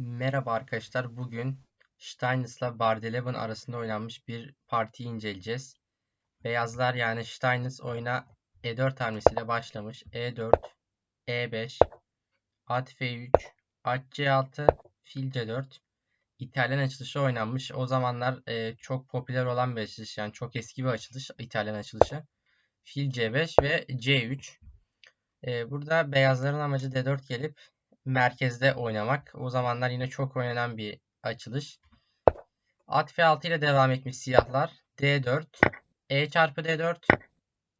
Merhaba arkadaşlar. Bugün Steinitz Bardeleven arasında oynanmış bir partiyi inceleyeceğiz. Beyazlar yani Steinitz oyuna E4 hamlesiyle başlamış. E4, E5, at F3, at C6, fil C4. İtalyan açılışı oynanmış. O zamanlar e, çok popüler olan bir açılış. Yani çok eski bir açılış. İtalyan açılışı. Fil C5 ve C3. E, burada beyazların amacı D4 gelip merkezde oynamak. O zamanlar yine çok oynanan bir açılış. At F6 ile devam etmiş siyahlar. D4, E çarpı D4,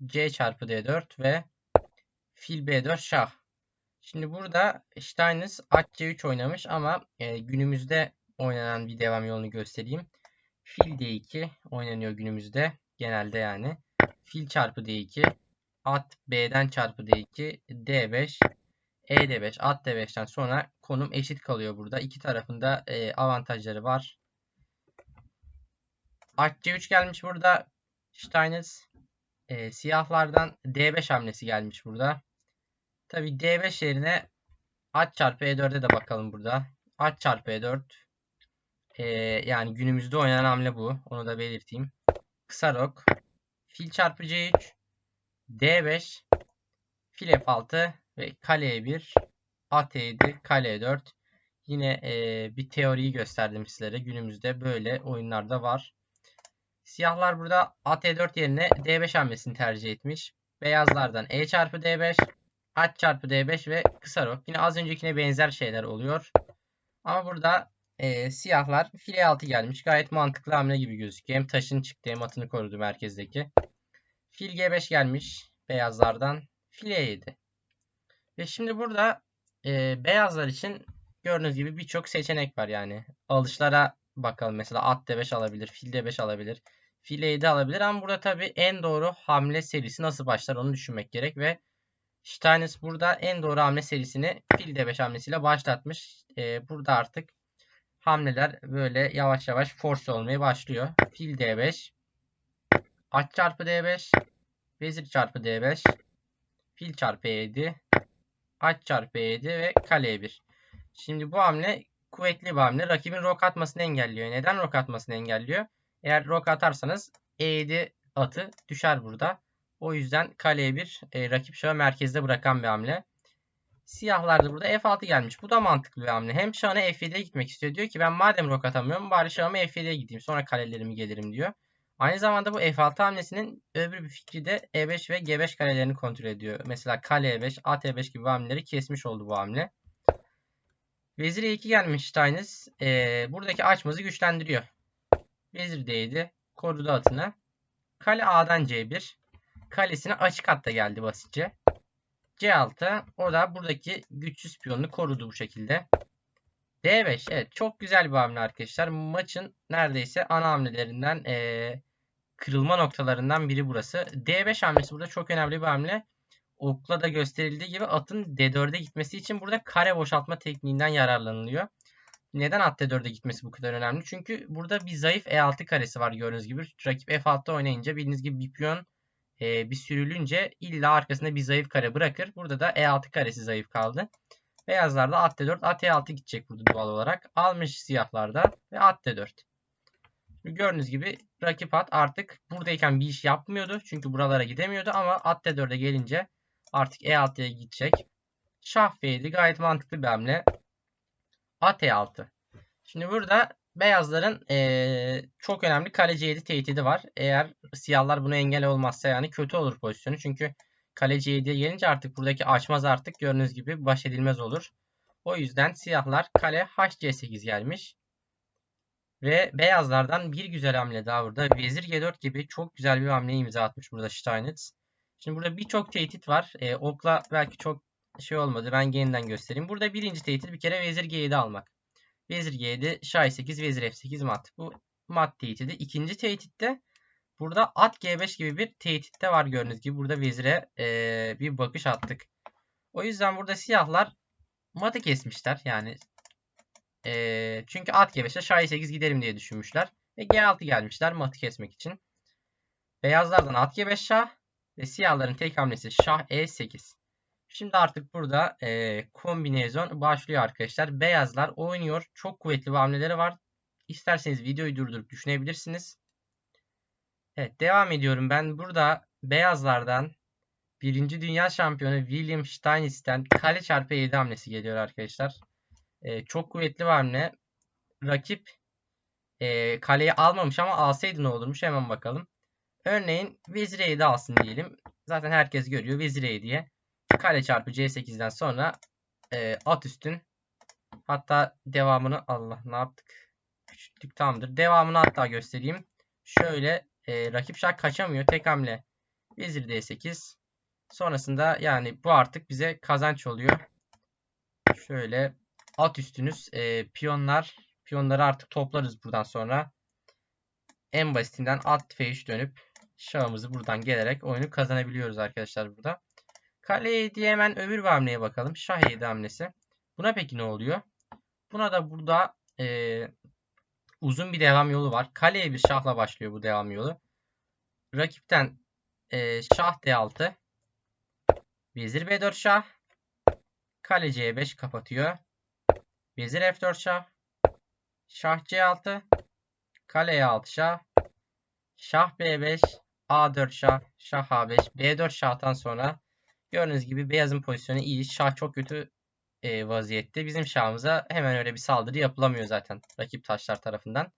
C çarpı D4 ve fil B4 şah. Şimdi burada Steinitz at C3 oynamış ama e, günümüzde oynanan bir devam yolunu göstereyim. Fil D2 oynanıyor günümüzde genelde yani. Fil çarpı D2, at B'den çarpı D2, D5, e D5, at D5'ten sonra konum eşit kalıyor burada. İki tarafında e, avantajları var. At C3 gelmiş burada. Steinitz e, siyahlardan D5 hamlesi gelmiş burada. Tabi D5 yerine at çarpı E4'e de bakalım burada. At çarpı E4 e, yani günümüzde oynanan hamle bu. Onu da belirteyim. Kısa rok. Fil çarpı C3 D5 fil F6 ve kaleye 1 at E7 kale 4 yine e, bir teoriyi gösterdim sizlere. Günümüzde böyle oyunlarda var. Siyahlar burada at E4 yerine D5 hamlesini tercih etmiş. Beyazlardan E çarpı D5 at çarpı D5 ve kısa rok yine az öncekine benzer şeyler oluyor. Ama burada e, siyahlar file 6 gelmiş. Gayet mantıklı hamle gibi gözüküyor. Hem taşın çıktı hem atını korudu merkezdeki. Fil G5 gelmiş beyazlardan. File 7 ve şimdi burada e, beyazlar için gördüğünüz gibi birçok seçenek var yani. Alışlara bakalım. Mesela at D5 alabilir, fil D5 alabilir, fil E7 alabilir. Ama burada tabii en doğru hamle serisi nasıl başlar onu düşünmek gerek ve Steinitz burada en doğru hamle serisini fil D5 hamlesiyle başlatmış. E, burada artık hamleler böyle yavaş yavaş force olmaya başlıyor. Fil D5, at çarpı D5, vezir çarpı D5, fil çarpı E7, at çarpı E7 ve kale 1. Şimdi bu hamle kuvvetli bir hamle. Rakibin rok atmasını engelliyor. Neden rok atmasını engelliyor? Eğer rok atarsanız E7 atı düşer burada. O yüzden kaleye 1 e, rakip şahı merkezde bırakan bir hamle. Siyahlar da burada F6 gelmiş. Bu da mantıklı bir hamle. Hem şahına F7'ye gitmek istiyor. Diyor ki ben madem rok atamıyorum bari şahıma F7'ye gideyim. Sonra kalelerimi gelirim diyor. Aynı zamanda bu F6 hamlesinin öbür bir fikri de E5 ve G5 karelerini kontrol ediyor. Mesela kale E5, at E5 gibi hamleleri kesmiş oldu bu hamle. Vezir E2 gelmiş Steinitz. Ee, buradaki açmazı güçlendiriyor. Vezir D7. Korudu atını. Kale A'dan C1. Kalesine açık hatta geldi basitçe. C6. O da buradaki güçsüz piyonunu korudu bu şekilde. D5. Evet çok güzel bir hamle arkadaşlar. Maçın neredeyse ana hamlelerinden ee, kırılma noktalarından biri burası. D5 hamlesi burada çok önemli bir hamle. Okla da gösterildiği gibi atın D4'e gitmesi için burada kare boşaltma tekniğinden yararlanılıyor. Neden at D4'e gitmesi bu kadar önemli? Çünkü burada bir zayıf E6 karesi var gördüğünüz gibi. Rakip F6'da oynayınca bildiğiniz gibi bir piyon e, bir sürülünce illa arkasında bir zayıf kare bırakır. Burada da E6 karesi zayıf kaldı. Beyazlarda at D4, at E6 gidecek burada doğal olarak. Almış siyahlarda ve at D4. Gördüğünüz gibi rakip at artık buradayken bir iş yapmıyordu. Çünkü buralara gidemiyordu ama at D4'e gelince artık E6'ya gidecek. Şah F7 gayet mantıklı bir hamle. At E6. Şimdi burada beyazların ee, çok önemli kaleci 7 tehdidi var. Eğer siyahlar buna engel olmazsa yani kötü olur pozisyonu. Çünkü kaleci 7'ye gelince artık buradaki açmaz artık gördüğünüz gibi baş edilmez olur. O yüzden siyahlar kale HC8 gelmiş. Ve beyazlardan bir güzel hamle daha burada. Vezir G4 gibi çok güzel bir hamle imza atmış burada Steinitz. Şimdi burada birçok tehdit var. Ee, okla belki çok şey olmadı. Ben yeniden göstereyim. Burada birinci tehdit bir kere vezir G7 almak. Vezir G7, şah 8, vezir F8 mat. Bu mat tehdidi. İkinci tehditte burada at G5 gibi bir tehditte var gördüğünüz gibi. Burada vezire ee, bir bakış attık. O yüzden burada siyahlar matı kesmişler. Yani e, çünkü at G5'te şah 8 giderim diye düşünmüşler. Ve G6 gelmişler matı kesmek için. Beyazlardan at G5 şah ve siyahların tek hamlesi şah E8. Şimdi artık burada e, kombinezon başlıyor arkadaşlar. Beyazlar oynuyor. Çok kuvvetli hamleleri var. İsterseniz videoyu durdurup düşünebilirsiniz. Evet devam ediyorum. Ben burada beyazlardan 1. Dünya Şampiyonu William Steinitz'ten kale çarpı 7 hamlesi geliyor arkadaşlar. E, çok kuvvetli bir hamle. Rakip e, kaleyi almamış ama alsaydı ne olurmuş hemen bakalım. Örneğin vezir e7 alsın diyelim. Zaten herkes görüyor vezir e diye. Kale çarpı c8'den sonra e, at üstün. Hatta devamını Allah ne yaptık? Küçülttük tamamdır. Devamını hatta göstereyim. Şöyle e, rakip şah kaçamıyor. Tek hamle vezir d8. Sonrasında yani bu artık bize kazanç oluyor. Şöyle at üstünüz e, piyonlar piyonları artık toplarız buradan sonra. En basitinden at f3 dönüp şahımızı buradan gelerek oyunu kazanabiliyoruz arkadaşlar burada. Kale 7 hemen öbür hamleye bakalım. Şah 7 hamlesi. Buna peki ne oluyor? Buna da burada e, uzun bir devam yolu var. Kaleye bir şahla başlıyor bu devam yolu. Rakipten e, şah d6 Vezir b4 şah Kale c5 kapatıyor. Vezir f4 şah Şah c6 Kale e6 şah Şah b5 a4 şah Şah a5 b4 şahtan sonra Gördüğünüz gibi beyazın pozisyonu iyi. Şah çok kötü e, vaziyette. Bizim şahımıza hemen öyle bir saldırı yapılamıyor zaten rakip taşlar tarafından.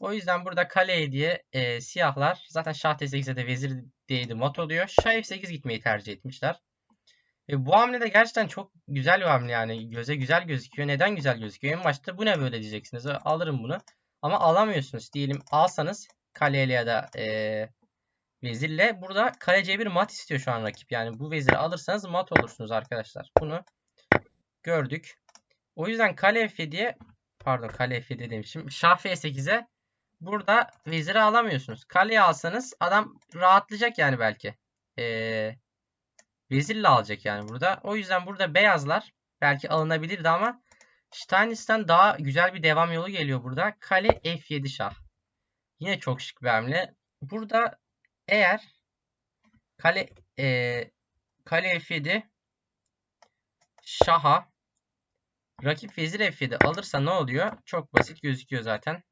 O yüzden burada kale diye e, siyahlar zaten şah t8'e de vezir d7 mat oluyor. Şah f8 gitmeyi tercih etmişler. E, bu hamle de gerçekten çok güzel bir hamle yani. Göze güzel gözüküyor. Neden güzel gözüküyor? En başta bu ne böyle diyeceksiniz. Alırım bunu. Ama alamıyorsunuz. Diyelim alsanız kaleyle ya da e, vezirle. Burada kale c1 mat istiyor şu an rakip. Yani bu veziri alırsanız mat olursunuz arkadaşlar. Bunu gördük. O yüzden kale f7'ye pardon kale f7 demişim. Şah f8'e burada veziri alamıyorsunuz. Kaleyi alsanız adam rahatlayacak yani belki. Ee, vezirle alacak yani burada. O yüzden burada beyazlar belki alınabilirdi ama Steinitz'ten daha güzel bir devam yolu geliyor burada. Kale f7 şah. Yine çok şık bir hamle. Burada eğer kale e, kale f7 şaha rakip vezir f7 alırsa ne oluyor? Çok basit gözüküyor zaten.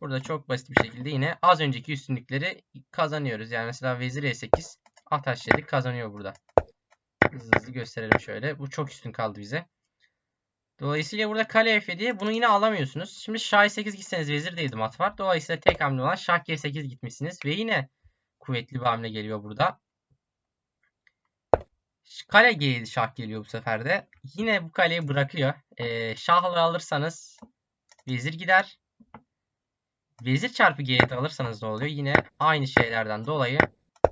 Burada çok basit bir şekilde yine az önceki üstünlükleri kazanıyoruz. Yani mesela vezir e8 at h7 kazanıyor burada. Hızlı hızlı gösterelim şöyle. Bu çok üstün kaldı bize. Dolayısıyla burada kale f7 bunu yine alamıyorsunuz. Şimdi şah e8 gitseniz vezir değildi mat var. Dolayısıyla tek hamle olan şah g8 gitmişsiniz. Ve yine kuvvetli bir hamle geliyor burada. Kale G7 şah geliyor bu sefer de. Yine bu kaleyi bırakıyor. Ee, şahlı alırsanız vezir gider. Vezir çarpı G7 alırsanız ne oluyor? Yine aynı şeylerden dolayı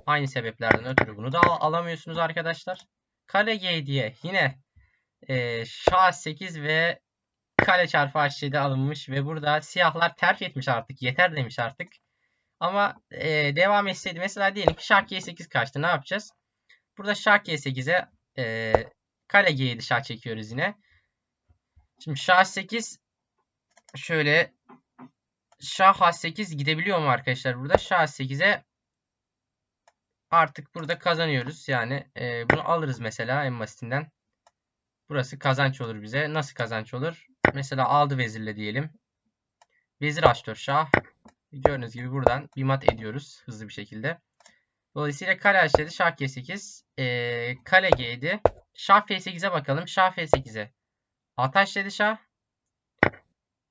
aynı sebeplerden ötürü bunu da al alamıyorsunuz arkadaşlar. Kale G7'ye yine e, şah 8 ve kale çarpı H7 alınmış ve burada siyahlar terk etmiş artık. Yeter demiş artık. Ama e, devam etseydi mesela diyelim ki şah g8 kaçtı. Ne yapacağız? Burada şah g8'e e, kale g7 şah çekiyoruz yine. Şimdi şah 8 şöyle şah h8 gidebiliyor mu arkadaşlar burada? Şah 8'e artık burada kazanıyoruz. Yani e, bunu alırız mesela en basitinden. Burası kazanç olur bize. Nasıl kazanç olur? Mesela aldı vezirle diyelim. Vezir h4 şah. Gördüğünüz gibi buradan bir mat ediyoruz hızlı bir şekilde. Dolayısıyla kale h7, şah g8, ee, kale g7, şah f8'e bakalım. Şah f8'e at h7 şah.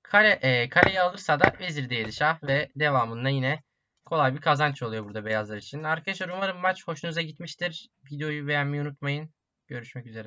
Kale, e, kaleyi alırsa da vezir d7 şah ve devamında yine kolay bir kazanç oluyor burada beyazlar için. Arkadaşlar umarım maç hoşunuza gitmiştir. Videoyu beğenmeyi unutmayın. Görüşmek üzere.